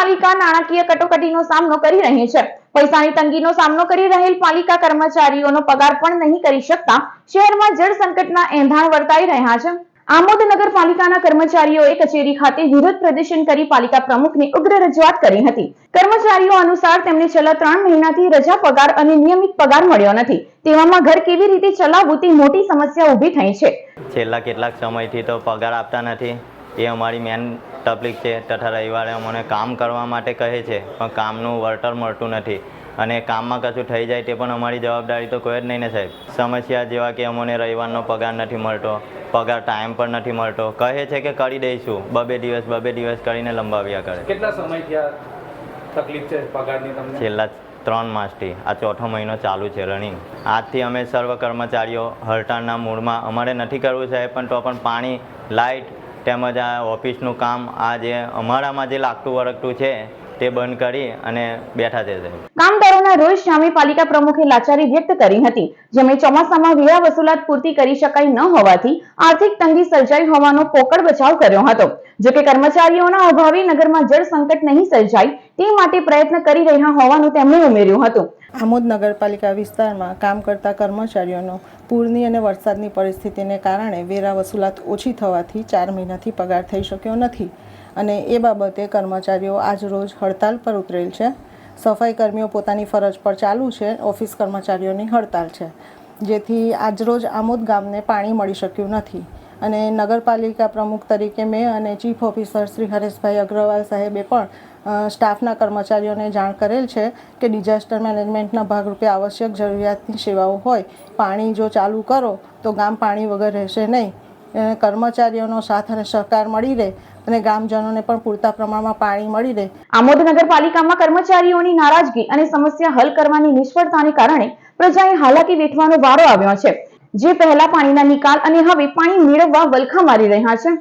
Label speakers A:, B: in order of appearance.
A: પાલિકા નાણાકીય કટોકટીનો સામનો કરી રહી છે. પૈસાની તંગીનો સામનો કરી રહેલ પાલિકા કર્મચારીઓનો પગાર પણ નહીં કરી શકતા. શહેરમાં જળ સંકટના એંધાણ વર્તાઈ રહ્યા છે. આમોદ નગરપાલિકાના કર્મચારીઓએ કચેરી ખાતે વિરોધ પ્રદર્શન કરી પાલિકા પ્રમુખને ઉગ્ર રજૂઆત કરી હતી. કર્મચારીઓ અનુસાર તેમને છેલ્લા ત્રણ મહિનાથી રજા પગાર અને નિયમિત પગાર મળ્યો નથી. તેવામાં ઘર કેવી રીતે ચલાવવું તે મોટી સમસ્યા ઊભી થઈ છે.
B: છેલ્લા કેટલાક સમયથી તો પગાર આપતા નથી. એ અમારી મેન તકલીફ છે. તથા રવિવારે અમને કામ કરવા માટે કહે છે પણ કામનું વળતર મળતું નથી. અને કામમાં કશું થઈ જાય તે પણ અમારી જવાબદારી તો કોઈ જ નહીં ને સાહેબ. સમસ્યા જેવા કે અમને રવિવારનો પગાર નથી મળતો પગાર ટાઈમ પર નથી મળતો. કહે છે કે કરી દઈશું બબે દિવસ બબે દિવસ કરીને લંબાવ્યા કરે.
C: કેટલા સમય તકલીફ છે પગારની તમને?
B: છેલ્લા ત્રણ માસથી. આ ચોથો મહિનો ચાલુ છે રનિંગ. આજથી અમે સર્વ કર્મચારીઓ હડતાળના મૂડમાં અમારે નથી કરવું સાહેબ પણ તો પણ પાણી લાઇટ તેમજ આ ઓફિસનું કામ આ જે અમારામાં જે લાગતું વળગતું છે, તે બંધ કરી અને બેઠા સાહેબ
A: કામદારોના રોજ સામે પાલિકા પ્રમુખે લાચારી વ્યક્ત કરી હતી, જેમણે ચોમાસામાં વેરા વસૂલાત પૂર્તિ કરી શકાય ન હોવાથી આર્થિક તંગી સર્જાઈ હોવાનો પોકળ બચાવ કર્યો હતો. જોકે કર્મચારીઓના અભાવે નગરમાં જળ સંકટ નહીં સર્જાય, તે માટે પ્રયત્ન કરી રહ્યા હોવાનું તેમણે ઉમેર્યું હતું.
D: આમોદ નગરપાલિકા વિસ્તારમાં કામ કરતા કર્મચારીઓનો પૂરની અને વરસાદની પરિસ્થિતિને કારણે વેરા વસૂલાત ઓછી થવાથી ચાર મહિનાથી પગાર થઈ શક્યો નથી. અને એ બાબતે કર્મચારીઓ આજરોજ હડતાલ પર ઉતરેલ છે. સફાઈ કર્મીઓ પોતાની ફરજ પર ચાલુ છે. ઓફિસ કર્મચારીઓની હડતાલ છે. જેથી આજરોજ આમોદ ગામને પાણી મળી શક્યું નથી. અને નગરપાલિકા પ્રમુખ તરીકે મેં અને ચીફ ઓફિસર શ્રી હરેશભાઈ અગ્રવાલ સાહેબે પણ સ્ટાફના કર્મચારીઓને જાણ કરેલ છે કે ડિઝાસ્ટર મેનેજમેન્ટના ભાગરૂપે આવશ્યક જરૂરિયાતની સેવાઓ હોય, પાણી જો ચાલુ કરો, તો ગામ પાણી વગર રહેશે નહીં. કર્મચારીઓનો સાથ અને સહકાર મળી રહે અને ગામજનોને પણ પૂરતા પ્રમાણમાં પાણી મળી રહે.
A: આમોદ નગરપાલિકામાં કર્મચારીઓની નારાજગી અને સમસ્યા હલ કરવાની નિષ્ફળતાને કારણે પ્રજાએ હાલાકી વેઠવાનો વારો આવ્યો છે. જે પહેલા પાણીના નિકાલ અને હવે પાણી મેળવવા વલખા મારી રહ્યા છે.